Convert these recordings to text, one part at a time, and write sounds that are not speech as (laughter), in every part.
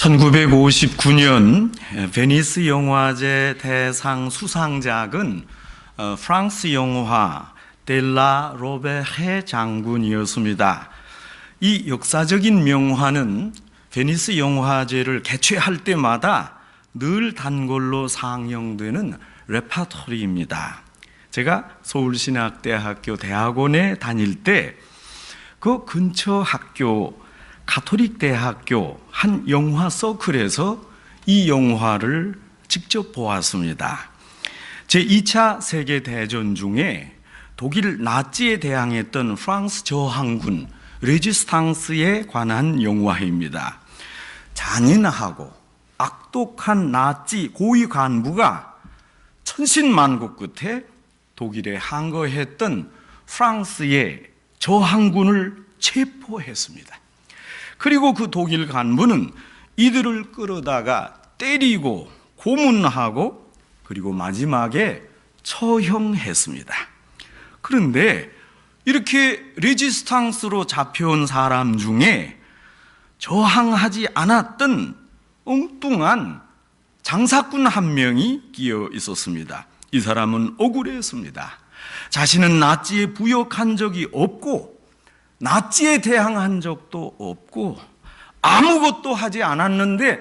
1959년 베니스 영화제 대상 수상작은 어, 프랑스 영화 델라 로베헤 장군이었습니다. 이 역사적인 명화는 베니스 영화제를 개최할 때마다 늘 단골로 상영되는 레파토리입니다. 제가 서울신학대학교 대학원에 다닐 때 그 근처 학교 가톨릭 대학교 한 영화 서클에서 이 영화를 직접 보았습니다. 제 2차 세계 대전 중에 독일 나치에 대항했던 프랑스 저항군 레지스탕스에 관한 영화입니다. 잔인하고 악독한 나치 고위 간부가 천신만고 끝에 독일에 항거했던 프랑스의 저항군을 체포했습니다. 그리고 그 독일 간부는 이들을 끌어다가 때리고 고문하고 그리고 마지막에 처형했습니다. 그런데 이렇게 레지스탕스로 잡혀온 사람 중에 저항하지 않았던 엉뚱한 장사꾼 한 명이 끼어 있었습니다. 이 사람은 억울했습니다. 자신은 나치에 부역한 적이 없고 나치에 대항한 적도 없고 아무것도 하지 않았는데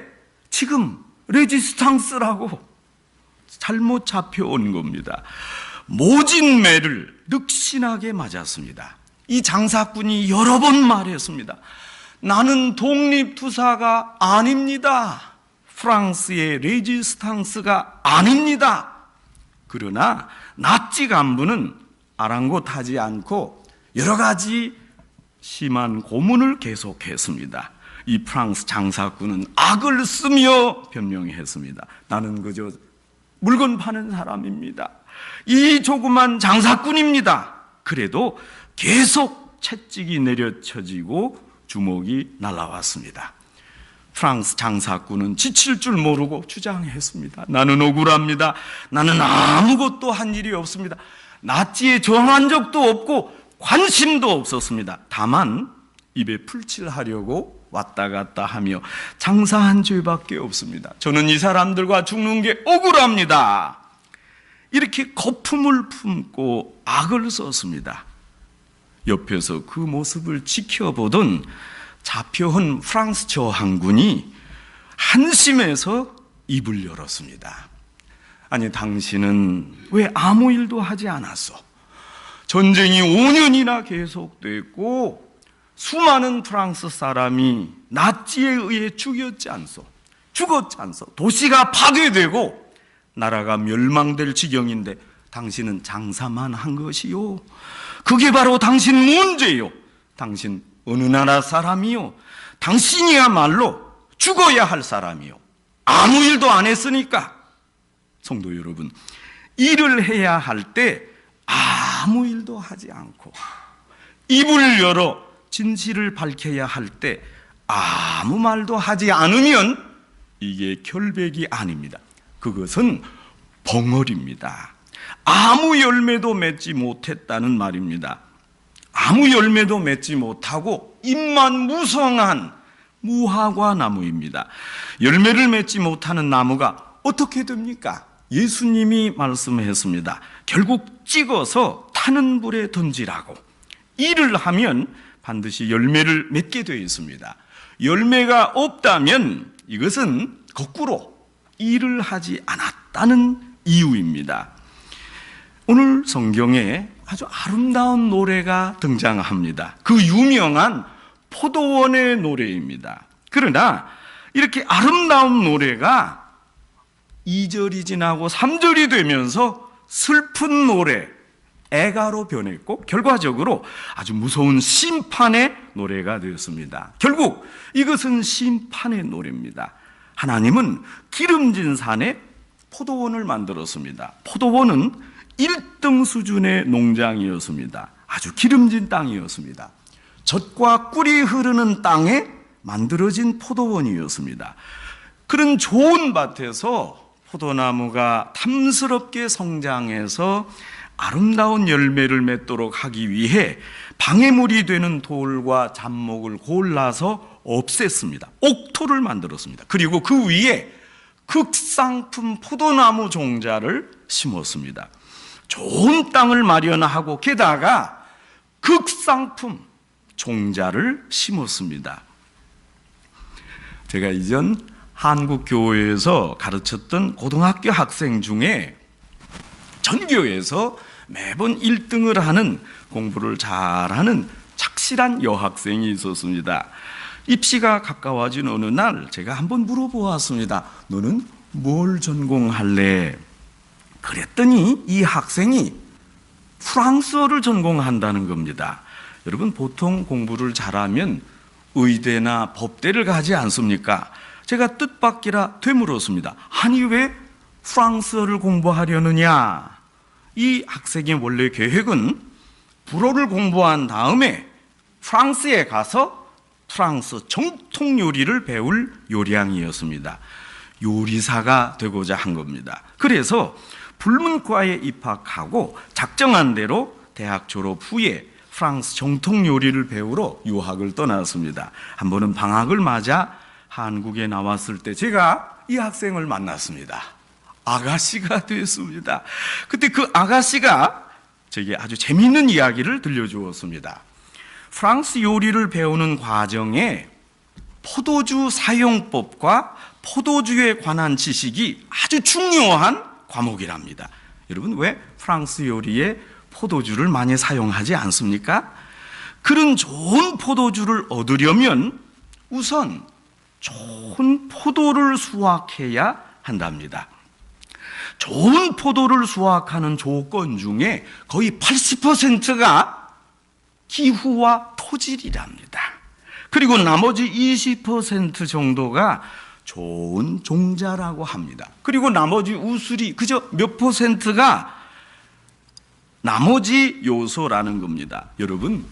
지금 레지스탕스라고 잘못 잡혀온 겁니다. 모진 매를 늑신하게 맞았습니다. 이 장사꾼이 여러 번 말했습니다. 나는 독립투사가 아닙니다. 프랑스의 레지스탕스가 아닙니다. 그러나 나치 간부는 아랑곳하지 않고 여러 가지 심한 고문을 계속했습니다. 이 프랑스 장사꾼은 악을 쓰며 변명했습니다. 나는 그저 물건 파는 사람입니다. 이 조그만 장사꾼입니다. 그래도 계속 채찍이 내려쳐지고 주먹이 날아왔습니다. 프랑스 장사꾼은 지칠 줄 모르고 주장했습니다. 나는 억울합니다. 나는 아무것도 한 일이 없습니다. 나치에 저항한 적도 없고 관심도 없었습니다. 다만 입에 풀칠하려고 왔다 갔다 하며 장사한 죄밖에 없습니다. 저는 이 사람들과 죽는 게 억울합니다. 이렇게 거품을 품고 악을 썼습니다. 옆에서 그 모습을 지켜보던 잡혀온 프랑스 저항군이 한심해서 입을 열었습니다. 아니, 당신은 왜 아무 일도 하지 않았어? 전쟁이 5년이나 계속됐고 수많은 프랑스 사람이 나치에 의해 죽였지 않소. 죽었지 않소. 도시가 파괴되고 나라가 멸망될 지경인데 당신은 장사만 한 것이요. 그게 바로 당신 문제요. 당신 어느 나라 사람이요. 당신이야말로 죽어야 할 사람이요. 아무 일도 안 했으니까. 성도 여러분, 일을 해야 할 때 아무 일도 하지 않고 입을 열어 진실을 밝혀야 할 때 아무 말도 하지 않으면 이게 결백이 아닙니다. 그것은 벙어리입니다. 아무 열매도 맺지 못했다는 말입니다. 아무 열매도 맺지 못하고 입만 무성한 무화과 나무입니다. 열매를 맺지 못하는 나무가 어떻게 됩니까? 예수님이 말씀했습니다. 결국 찍어서 타는 불에 던지라고. 일을 하면 반드시 열매를 맺게 되어 있습니다. 열매가 없다면 이것은 거꾸로 일을 하지 않았다는 이유입니다. 오늘 성경에 아주 아름다운 노래가 등장합니다. 그 유명한 포도원의 노래입니다. 그러나 이렇게 아름다운 노래가 2절이 지나고 3절이 되면서 슬픈 노래, 애가로 변했고 결과적으로 아주 무서운 심판의 노래가 되었습니다. 결국 이것은 심판의 노래입니다. 하나님은 기름진 산에 포도원을 만들었습니다. 포도원은 1등 수준의 농장이었습니다. 아주 기름진 땅이었습니다. 젖과 꿀이 흐르는 땅에 만들어진 포도원이었습니다. 그런 좋은 밭에서 포도나무가 탐스럽게 성장해서 아름다운 열매를 맺도록 하기 위해 방해물이 되는 돌과 잡목을 골라서 없앴습니다. 옥토를 만들었습니다. 그리고 그 위에 극상품 포도나무 종자를 심었습니다. 좋은 땅을 마련하고 게다가 극상품 종자를 심었습니다. 제가 이전 한국 교회에서 가르쳤던 고등학교 학생 중에 전교에서 매번 1등을 하는 공부를 잘하는 착실한 여학생이 있었습니다. 입시가 가까워진 어느 날 제가 한번 물어보았습니다. 너는 뭘 전공할래? 그랬더니 이 학생이 프랑스어를 전공한다는 겁니다. 여러분 보통 공부를 잘하면 의대나 법대를 가지 않습니까? 제가 뜻밖이라 되물었습니다. 아니 왜 프랑스어를 공부하려느냐? 이 학생의 원래 계획은 불어를 공부한 다음에 프랑스에 가서 프랑스 정통 요리를 배울 요량이었습니다. 요리사가 되고자 한 겁니다. 그래서 불문과에 입학하고 작정한 대로 대학 졸업 후에 프랑스 정통 요리를 배우러 유학을 떠났습니다. 한 번은 방학을 맞아 한국에 나왔을 때 제가 이 학생을 만났습니다. 아가씨가 (laughs) 됐습니다. 그때 그 아가씨가 제게 아주 재미있는 이야기를 들려주었습니다. 프랑스 요리를 배우는 과정에 포도주 사용법과 포도주에 관한 지식이 아주 중요한 과목이랍니다. 여러분, 왜 프랑스 요리에 포도주를 많이 사용하지 않습니까? 그런 좋은 포도주를 얻으려면 우선 좋은 포도를 수확해야 한답니다. 좋은 포도를 수확하는 조건 중에 거의 80%가 기후와 토질이랍니다. 그리고 나머지 20% 정도가 좋은 종자라고 합니다. 그리고 나머지 우술이 그저 몇 퍼센트가 나머지 요소라는 겁니다. 여러분,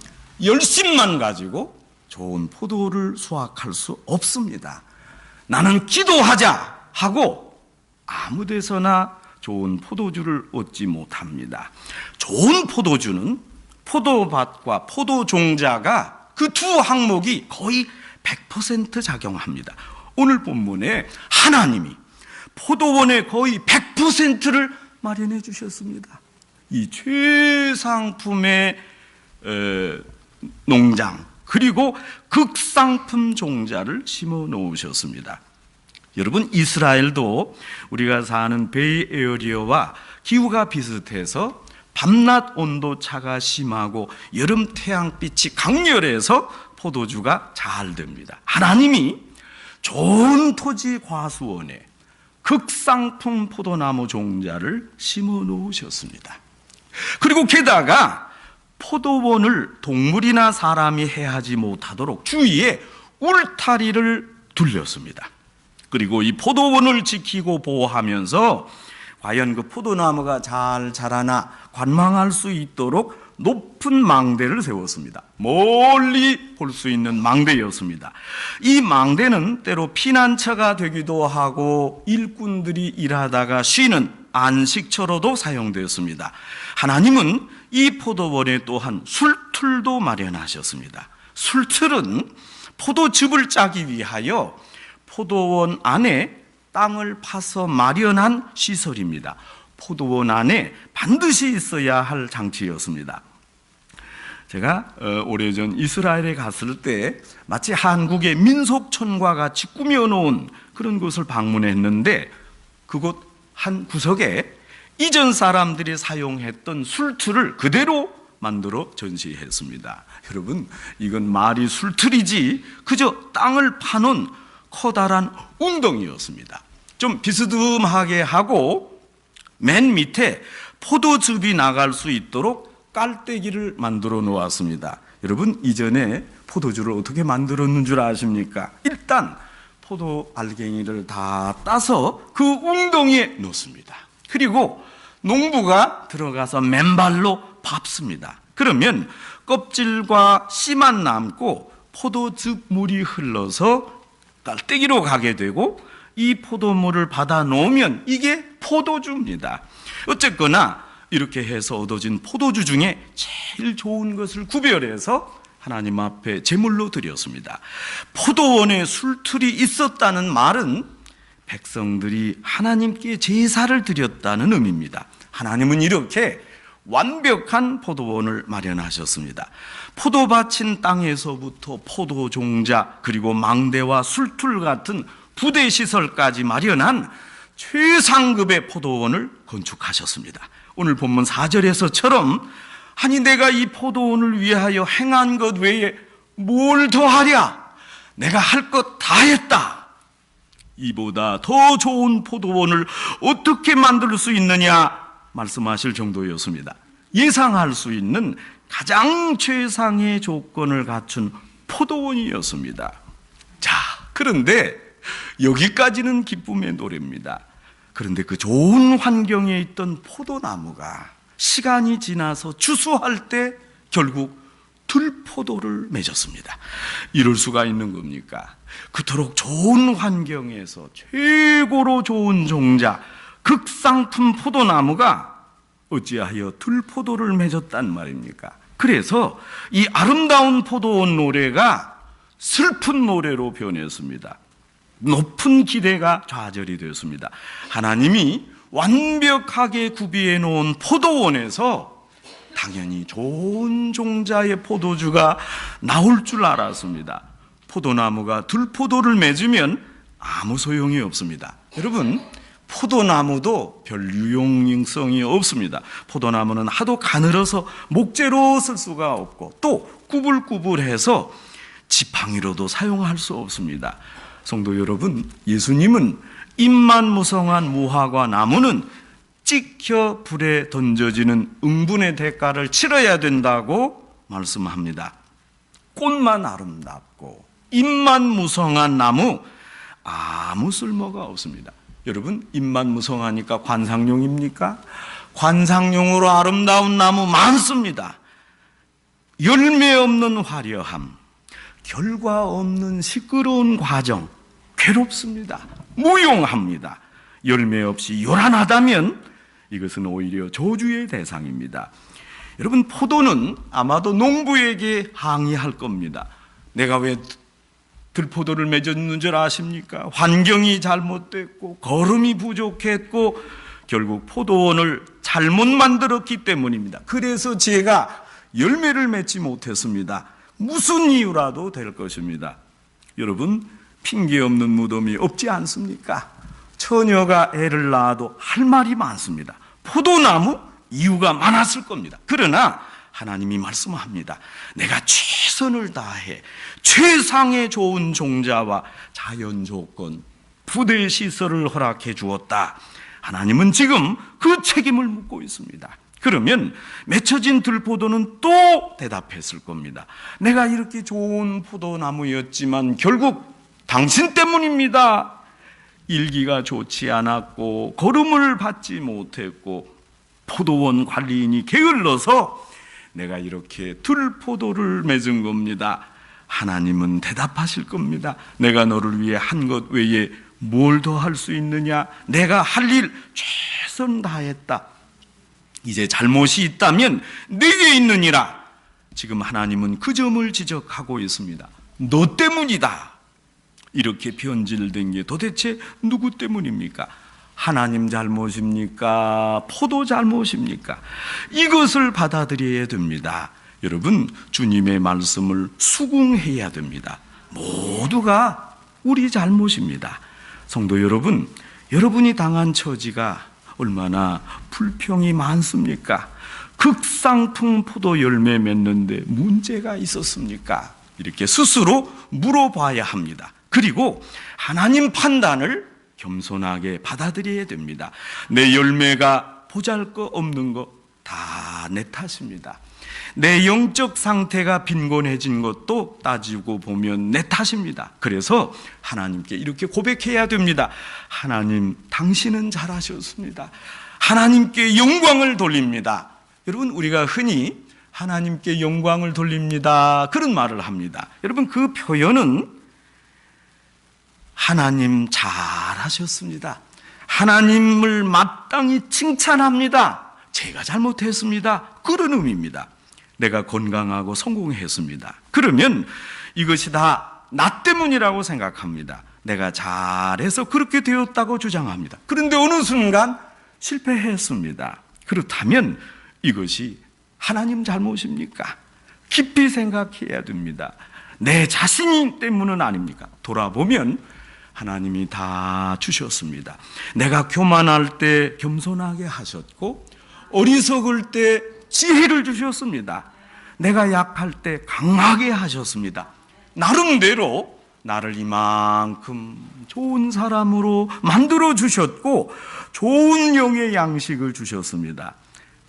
열심만 가지고 좋은 포도를 수확할 수 없습니다. 나는 기도하자 하고 아무 데서나 좋은 포도주를 얻지 못합니다. 좋은 포도주는 포도밭과 포도종자가 그 두 항목이 거의 100% 작용합니다. 오늘 본문에 하나님이 포도원의 거의 100%를 마련해 주셨습니다. 이 최상품의 농장 그리고 극상품 종자를 심어 놓으셨습니다. 여러분 이스라엘도 우리가 사는 베이 에어리어와 기후가 비슷해서 밤낮 온도 차가 심하고 여름 태양빛이 강렬해서 포도주가 잘 됩니다. 하나님이 좋은 토지 과수원에 극상품 포도나무 종자를 심어 놓으셨습니다. 그리고 게다가 포도원을 동물이나 사람이 해하지 못하도록 주위에 울타리를 둘렸습니다. 그리고 이 포도원을 지키고 보호하면서 과연 그 포도나무가 잘 자라나 관망할 수 있도록 높은 망대를 세웠습니다. 멀리 볼 수 있는 망대였습니다. 이 망대는 때로 피난처가 되기도 하고 일꾼들이 일하다가 쉬는 안식처로도 사용되었습니다. 하나님은 이 포도원에 또한 술틀도 마련하셨습니다. 술틀은 포도즙을 짜기 위하여 포도원 안에 땅을 파서 마련한 시설입니다. 포도원 안에 반드시 있어야 할 장치였습니다. 제가 어, 오래전 이스라엘에 갔을 때 마치 한국의 민속촌과 같이 꾸며놓은 그런 곳을 방문했는데 그곳 한 구석에 이전 사람들이 사용했던 술틀을 그대로 만들어 전시했습니다. 여러분, 이건 말이 술틀이지 그저 땅을 파는 커다란 웅덩이였습니다. 좀 비스듬하게 하고 맨 밑에 포도즙이 나갈 수 있도록 깔때기를 만들어 놓았습니다. 여러분 이전에 포도주를 어떻게 만들었는 줄 아십니까? 일단 포도 알갱이를 다 따서 그 웅덩이에 넣습니다. 그리고 농부가 들어가서 맨발로 밟습니다. 그러면 껍질과 씨만 남고 포도즙 물이 흘러서 깔때기로 가게 되고 이 포도물을 받아 놓으면 이게 포도주입니다. 어쨌거나 이렇게 해서 얻어진 포도주 중에 제일 좋은 것을 구별해서 하나님 앞에 제물로 드렸습니다. 포도원에 술틀이 있었다는 말은 백성들이 하나님께 제사를 드렸다는 의미입니다. 하나님은 이렇게 완벽한 포도원을 마련하셨습니다. 포도밭인 땅에서부터 포도 종자 그리고 망대와 술틀 같은 부대 시설까지 마련한 최상급의 포도원을 건축하셨습니다. 오늘 본문 4절에서처럼 아니 내가 이 포도원을 위하여 행한 것 외에 뭘 더하랴? 내가 할 것 다 했다. 이보다 더 좋은 포도원을 어떻게 만들 수 있느냐 말씀하실 정도였습니다. 예상할 수 있는 가장 최상의 조건을 갖춘 포도원이었습니다. 자, 그런데 여기까지는 기쁨의 노래입니다. 그런데 그 좋은 환경에 있던 포도나무가 시간이 지나서 추수할 때 결국 들포도를 맺었습니다. 이럴 수가 있는 겁니까? 그토록 좋은 환경에서 최고로 좋은 종자, 극상품 포도나무가 어찌하여 들포도를 맺었단 말입니까? 그래서 이 아름다운 포도원 노래가 슬픈 노래로 변했습니다. 높은 기대가 좌절이 되었습니다. 하나님이 완벽하게 구비해 놓은 포도원에서 당연히 좋은 종자의 포도주가 나올 줄 알았습니다. 포도나무가 들포도를 맺으면 아무 소용이 없습니다. 여러분, 포도나무도 별 유용성이 없습니다. 포도나무는 하도 가늘어서 목재로 쓸 수가 없고 또 구불구불해서 지팡이로도 사용할 수 없습니다. 성도 여러분, 예수님은 잎만 무성한 무화과 나무는 찍혀 불에 던져지는 응분의 대가를 치러야 된다고 말씀합니다. 꽃만 아름답고 잎만 무성한 나무 아무 쓸모가 없습니다. 여러분, 잎만 무성하니까 관상용입니까? 관상용으로 아름다운 나무 많습니다. 열매 없는 화려함, 결과 없는 시끄러운 과정, 괴롭습니다. 무용합니다. 열매 없이 요란하다면 이것은 오히려 저주의 대상입니다. 여러분, 포도는 아마도 농부에게 항의할 겁니다. 내가 왜 들포도를 맺었는 줄 아십니까? 환경이 잘못됐고, 거름이 부족했고, 결국 포도원을 잘못 만들었기 때문입니다. 그래서 제가 열매를 맺지 못했습니다. 무슨 이유라도 될 것입니다. 여러분, 핑계 없는 무덤이 없지 않습니까? 처녀가 애를 낳아도 할 말이 많습니다. 포도나무 이유가 많았을 겁니다. 그러나 하나님이 말씀합니다. 내가 최선을 다해 최상의 좋은 종자와 자연 조건, 부대 시설을 허락해 주었다. 하나님은 지금 그 책임을 묻고 있습니다. 그러면 맺혀진 들포도는 또 대답했을 겁니다. 내가 이렇게 좋은 포도나무였지만 결국 당신 때문입니다. 일기가 좋지 않았고 걸음을 받지 못했고 포도원 관리인이 게을러서 내가 이렇게 들포도를 맺은 겁니다. 하나님은 대답하실 겁니다. 내가 너를 위해 한 것 외에 뭘 더 할 수 있느냐? 내가 할 일 최선 다했다. 이제 잘못이 있다면 내게 있느니라. 지금 하나님은 그 점을 지적하고 있습니다. 너 때문이다. 이렇게 변질된 게 도대체 누구 때문입니까? 하나님 잘못입니까? 포도 잘못입니까? 이것을 받아들여야 됩니다. 여러분, 주님의 말씀을 수긍해야 됩니다. 모두가 우리 잘못입니다. 성도 여러분, 여러분이 당한 처지가 얼마나 불평이 많습니까? 극상품 포도 열매 맺는데 문제가 있었습니까? 이렇게 스스로 물어봐야 합니다. 그리고 하나님 판단을 겸손하게 받아들여야 됩니다. 내 열매가 보잘 거 없는 거다내 탓입니다. 내 영적 상태가 빈곤해진 것도 따지고 보면 내 탓입니다. 그래서 하나님께 이렇게 고백해야 됩니다. 하나님, 당신은 잘하셨습니다. 하나님께 영광을 돌립니다. 여러분, 우리가 흔히 하나님께 영광을 돌립니다. 그런 말을 합니다. 여러분, 그 표현은 하나님 잘 하셨습니다. 하나님을 마땅히 칭찬합니다. 제가 잘못했습니다. 그런 의미입니다. 내가 건강하고 성공했습니다. 그러면 이것이 다 나 때문이라고 생각합니다. 내가 잘해서 그렇게 되었다고 주장합니다. 그런데 어느 순간 실패했습니다. 그렇다면 이것이 하나님 잘못입니까? 깊이 생각해야 됩니다. 내 자신 때문은 아닙니까? 돌아보면 하나님이 다 주셨습니다. 내가 교만할 때 겸손하게 하셨고, 어리석을 때 지혜를 주셨습니다. 내가 약할 때 강하게 하셨습니다. 나름대로 나를 이만큼 좋은 사람으로 만들어 주셨고, 좋은 영의 양식을 주셨습니다.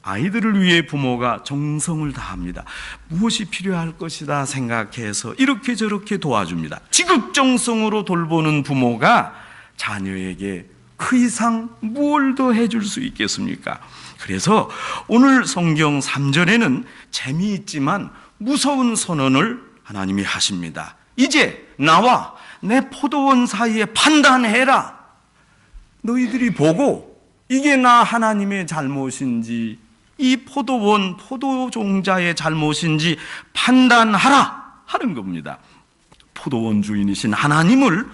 아이들을 위해 부모가 정성을 다합니다. 무엇이 필요할 것이다 생각해서 이렇게 저렇게 도와줍니다. 지극정성으로 돌보는 부모가 자녀에게 그 이상 무엇 더 해줄 수 있겠습니까? 그래서 오늘 성경 3절에는 재미있지만 무서운 선언을 하나님이 하십니다. 이제 나와 내 포도원 사이에 판단해라. 너희들이 보고 이게 나 하나님의 잘못인지 이 포도원 포도 종자의 잘못인지 판단하라 하는 겁니다. 포도원 주인이신 하나님을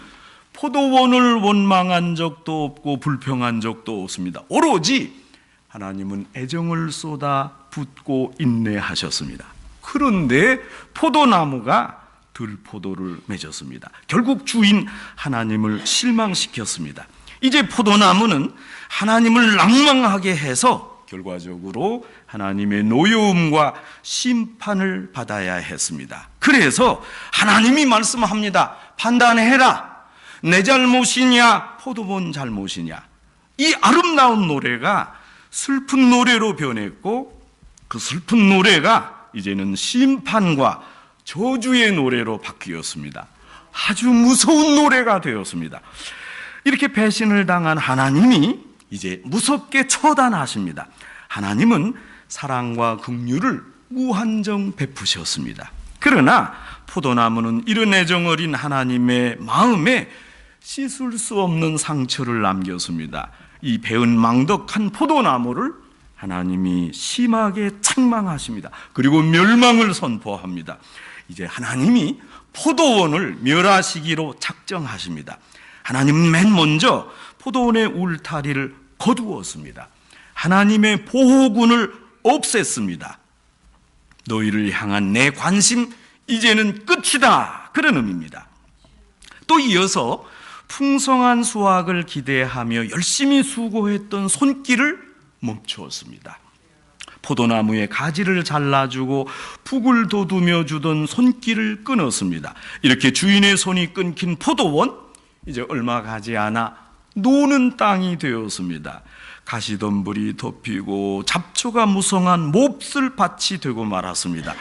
포도원을 원망한 적도 없고 불평한 적도 없습니다. 오로지 하나님은 애정을 쏟아 붓고 인내하셨습니다. 그런데 포도나무가 들포도를 맺었습니다. 결국 주인 하나님을 실망시켰습니다. 이제 포도나무는 하나님을 낭망하게 해서 결과적으로 하나님의 노여움과 심판을 받아야 했습니다. 그래서 하나님이 말씀합니다. 판단해라. 내 잘못이냐, 포도원 잘못이냐. 이 아름다운 노래가 슬픈 노래로 변했고 그 슬픈 노래가 이제는 심판과 저주의 노래로 바뀌었습니다. 아주 무서운 노래가 되었습니다. 이렇게 배신을 당한 하나님이 이제 무섭게 처단하십니다. 하나님은 사랑과 긍휼을 무한정 베푸셨습니다. 그러나 포도나무는 이런 애정 어린 하나님의 마음에 씻을 수 없는 상처를 남겼습니다. 이 배은 망덕한 포도나무를 하나님이 심하게 책망하십니다. 그리고 멸망을 선포합니다. 이제 하나님이 포도원을 멸하시기로 작정하십니다. 하나님은 맨 먼저 포도원의 울타리를 거두었습니다. 하나님의 보호군을 없앴습니다. 너희를 향한 내 관심 이제는 끝이다. 그런 의미입니다. 또 이어서 풍성한 수확을 기대하며 열심히 수고했던 손길을 멈추었습니다. 포도나무의 가지를 잘라주고 북을 돋우며 주던 손길을 끊었습니다. 이렇게 주인의 손이 끊긴 포도원, 이제 얼마 가지 않아 노는 땅이 되었습니다. 가시덤불이 덮이고 잡초가 무성한 몹쓸 밭이 되고 말았습니다.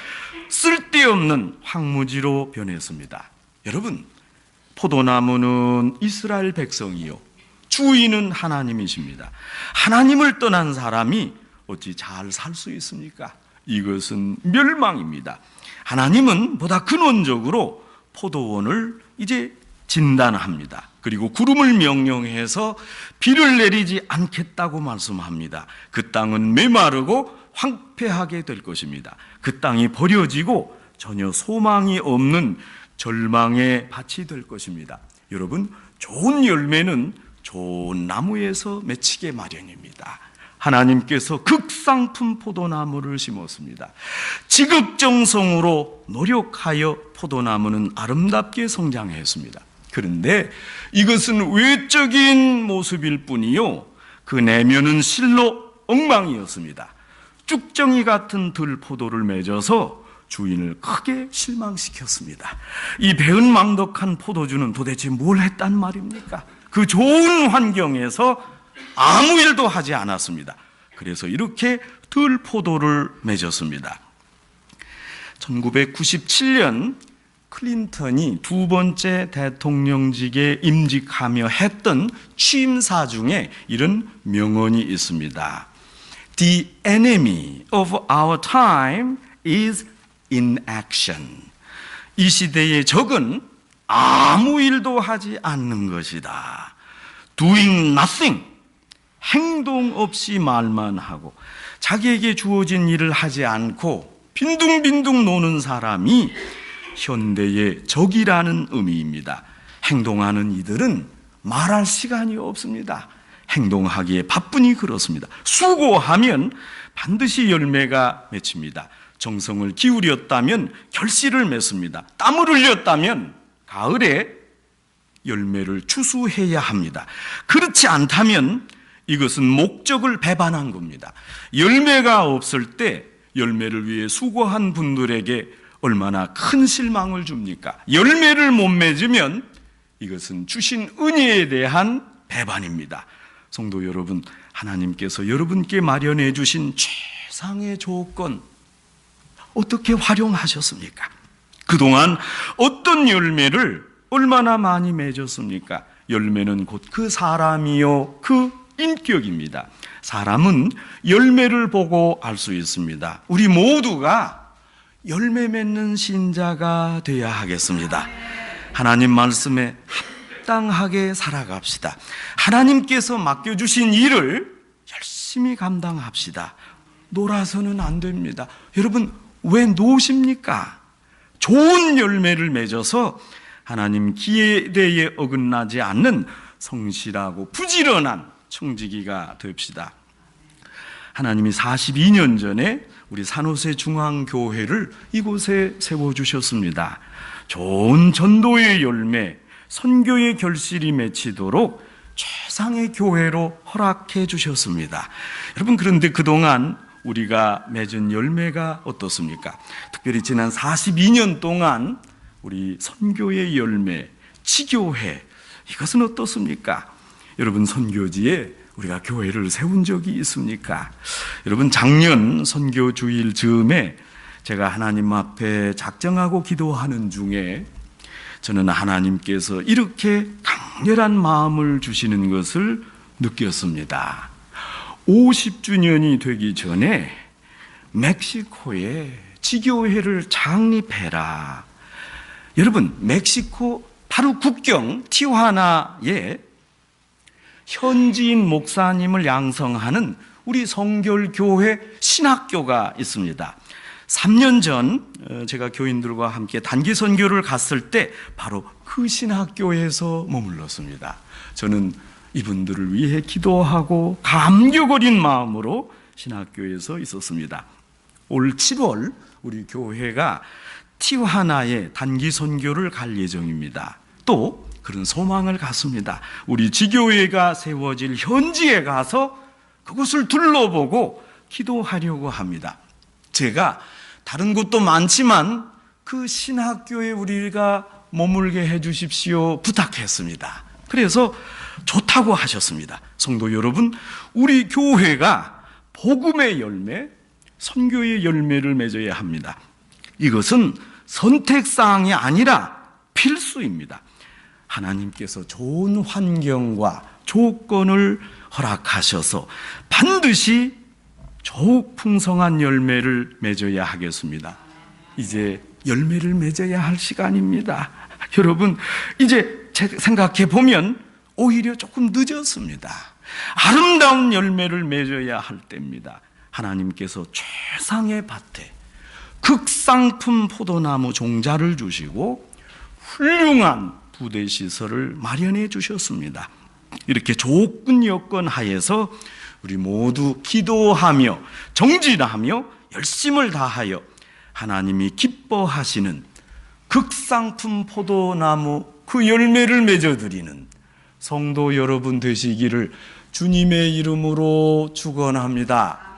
쓸데없는 황무지로 변했습니다. 여러분, 포도나무는 이스라엘 백성이요. 주인은 하나님이십니다. 하나님을 떠난 사람이 어찌 잘 살 수 있습니까? 이것은 멸망입니다. 하나님은 보다 근원적으로 포도원을 이제 진단합니다. 그리고 구름을 명령해서 비를 내리지 않겠다고 말씀합니다. 그 땅은 메마르고 황폐하게 될 것입니다. 그 땅이 버려지고 전혀 소망이 없는 절망의 밭이 될 것입니다. 여러분, 좋은 열매는 좋은 나무에서 맺히게 마련입니다. 하나님께서 극상품 포도나무를 심었습니다. 지극정성으로 노력하여 포도나무는 아름답게 성장했습니다. 그런데 이것은 외적인 모습일 뿐이요. 그 내면은 실로 엉망이었습니다. 쭉정이 같은 들포도를 맺어서 주인을 크게 실망시켰습니다. 이 배은망덕한 포도주는 도대체 뭘 했단 말입니까? 그 좋은 환경에서 아무 일도 하지 않았습니다. 그래서 이렇게 들포도를 맺었습니다. 1997년 클린턴이 두 번째 대통령직에 임직하며 했던 취임사 중에 이런 명언이 있습니다. The enemy of our time is inaction. 이 시대의 적은 아무 일도 하지 않는 것이다. Doing nothing. 행동 없이 말만 하고 자기에게 주어진 일을 하지 않고 빈둥빈둥 노는 사람이 현대의 적이라는 의미입니다. 행동하는 이들은 말할 시간이 없습니다. 행동하기에 바쁘니 그렇습니다. 수고하면 반드시 열매가 맺힙니다. 정성을 기울였다면 결실을 맺습니다. 땀을 흘렸다면 가을에 열매를 추수해야 합니다. 그렇지 않다면 이것은 목적을 배반한 겁니다. 열매가 없을 때 열매를 위해 수고한 분들에게 얼마나 큰 실망을 줍니까? 열매를 못 맺으면 이것은 주신 은혜에 대한 배반입니다. 성도 여러분, 하나님께서 여러분께 마련해 주신 최상의 조건 어떻게 활용하셨습니까? 그동안 어떤 열매를 얼마나 많이 맺었습니까? 열매는 곧 그 사람이요, 그 인격입니다. 사람은 열매를 보고 알 수 있습니다. 우리 모두가 열매 맺는 신자가 되어야 하겠습니다. 하나님 말씀에 합당하게 살아갑시다. 하나님께서 맡겨주신 일을 열심히 감당합시다. 놀아서는 안 됩니다. 여러분, 왜 노십니까? 좋은 열매를 맺어서 하나님 기대에 어긋나지 않는 성실하고 부지런한 청지기가 됩시다. 하나님이 42년 전에 우리 산호세 중앙교회를 이곳에 세워주셨습니다. 좋은 전도의 열매, 선교의 결실이 맺히도록 최상의 교회로 허락해 주셨습니다. 여러분, 그런데 그동안 우리가 맺은 열매가 어떻습니까? 특별히 지난 42년 동안 우리 선교의 열매, 지교회, 이것은 어떻습니까? 여러분, 선교지에 우리가 교회를 세운 적이 있습니까? 여러분, 작년 선교 주일 즈음에 제가 하나님 앞에 작정하고 기도하는 중에 저는 하나님께서 이렇게 강렬한 마음을 주시는 것을 느꼈습니다. 50주년이 되기 전에 멕시코에 지교회를 창립해라. 여러분, 멕시코 바로 국경 티화나에 현지인 목사님을 양성하는 우리 성결교회 신학교가 있습니다. 3년 전 어, 제가 교인들과 함께 단기 선교를 갔을 때 바로 그 신학교에서 머물렀습니다. 저는 이분들을 위해 기도하고 감격 어린 마음으로 신학교에서 있었습니다. 올 7월 우리 교회가 티화나에 단기 선교를 갈 예정입니다. 또 그런 소망을 갖습니다. 우리 지교회가 세워질 현지에 가서 그곳을 둘러보고 기도하려고 합니다. 제가 다른 곳도 많지만 그 신학교에 우리가 머물게 해 주십시오 부탁했습니다. 그래서 좋다고 하셨습니다. 성도 여러분, 우리 교회가 복음의 열매, 선교의 열매를 맺어야 합니다. 이것은 선택사항이 아니라 필수입니다. 하나님께서 좋은 환경과 조건을 허락하셔서 반드시 더욱 풍성한 열매를 맺어야 하겠습니다. 이제 열매를 맺어야 할 시간입니다. (laughs) 여러분, 이제 생각해 보면 오히려 조금 늦었습니다. 아름다운 열매를 맺어야 할 때입니다. 하나님께서 최상의 밭에 극상품 포도나무 종자를 주시고 훌륭한 부대 시설을 마련해 주셨습니다. 이렇게 조건 여건 하에서 우리 모두 기도하며 정진하며 열심을 다하여 하나님이 기뻐하시는 극상품 포도나무 그 열매를 맺어드리는 성도 여러분 되시기를 주님의 이름으로 축원합니다.